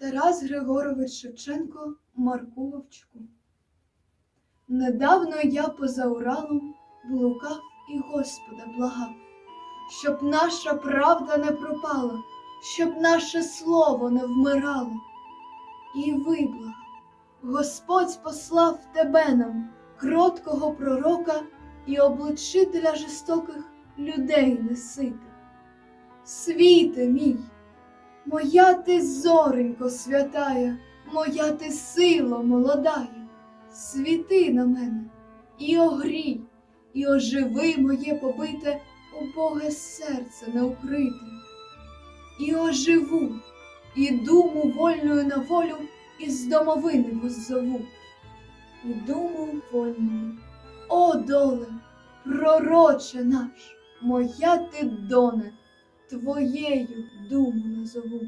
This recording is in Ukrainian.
Тарас Григорович Шевченко Марку Вовчку. Недавно я поза Уралом блукав і Господа благав, щоб наша правда не пропала, щоб наше слово не вмирало. І виблагав, Господь послав тебе нам, кроткого пророка і обличителя жорстоких людей несити. Світе мій, моя ти зоренько святая, моя ти сила молодая, світи на мене і огрій, і оживи моє побите, убоге серце неукрите. І оживу, і думу вольною на волю із домовини воззову. І думу вольною, о доле, пророче наш, моя ти доне, твоєю думу назову.